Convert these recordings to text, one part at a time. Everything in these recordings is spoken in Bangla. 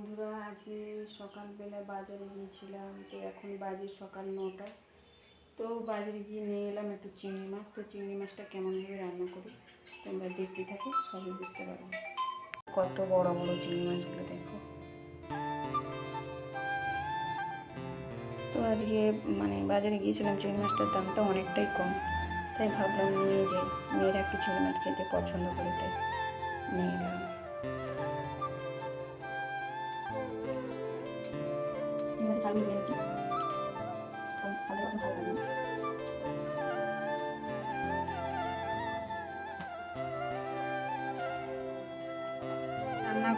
বন্ধুরা, আজকে সকালবেলা বাজারে গিয়েছিলাম, তো এখন বাজে সকাল নটা। তো বাজারে গিয়ে নিয়ে এলাম একটু চিংড়ি মাছ, তো চিংড়ি মাছটা কেমনভাবে রান্না করি তোমরা দেখতে থাকো, সবই বুঝতে পারবে। কত বড় বড় চিংড়ি মাছগুলো দেখো। তো আজকে মানে বাজারে গিয়েছিলাম, চিংড়ি মাছটার দামটা অনেকটাই কম। তাই ভাবলাম নিয়ে যে মেয়েরা একটু চিংড়ি মাছ খেতে পছন্দ করে, তাই নিয়ে এলাম।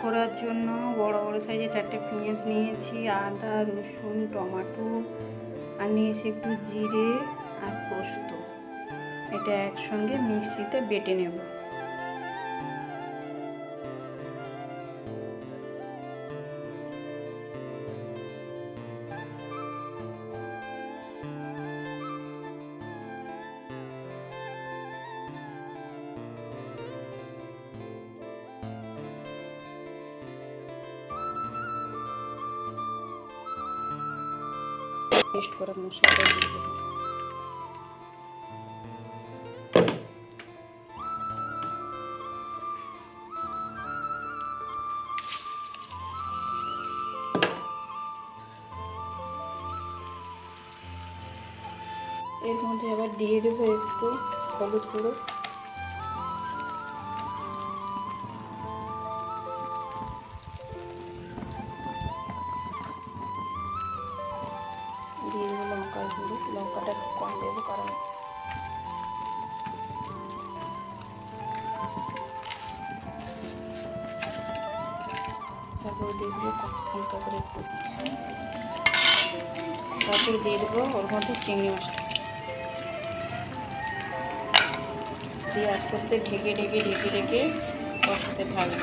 করার জন্য বড় বড় সাইজে চারটে পেঁয়াজ নিয়েছি, আদা, রসুন, টমাটো, আর নিয়েছি একটু জিরে আর পোস্ত। এটা একসঙ্গে মিক্সিতে বেটে নেব। পেস্ট করা মশলাটা দিয়ে দেবো। এর মধ্যে আবার দিয়ে দেবো একটু হলুদ গুঁড়ো। লঙ্কার গুঁড়ো লঙ্কাটা একটু কম দেবো কারণ তারপরে দিয়ে দেবো ওর মধ্যে চিংড়ি মাছটা দিয়ে আস্তে আস্তে ঢেকে ঢেকে ঢেকে ঢেকে কষাতে থাকব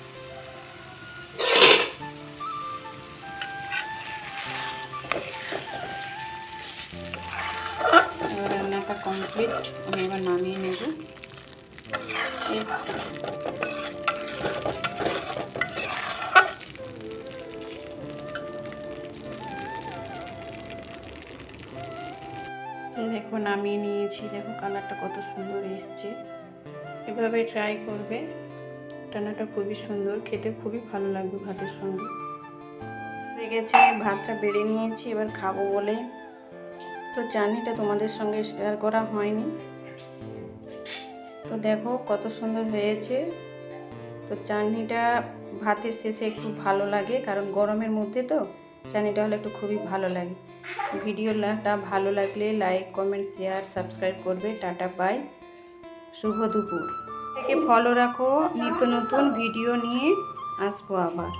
রান্নাটা কমপ্লিট আমি এবার নামিয়ে নেব দেখো নামিয়ে নিয়েছি দেখো কালারটা কত সুন্দর এসছে এভাবে ট্রাই করবে রান্নাটা খুবই সুন্দর খেতে খুবই ভালো লাগবে ভাতের সঙ্গে হয়ে গেছে ভাতটা বেড়ে নিয়েছি এবার খাব বলে তো জার্নিটা তোমাদের সঙ্গে শেয়ার করা হয়নি। তো দেখো কত সুন্দর হয়েছে। তো চাটনিটা ভাতের শেষে একটু ভালো লাগে, কারণ গরমের মধ্যে তো চাটনিটা হলে একটু খুবই ভালো লাগে। ভিডিওটা ভালো লাগলে লাইক কমেন্ট শেয়ার সাবস্ক্রাইব করবে। টাটা পাই শুভ দুপুর। থেকে ফলো রাখো। নিত্য নতুন ভিডিও নিয়ে আসব আবার।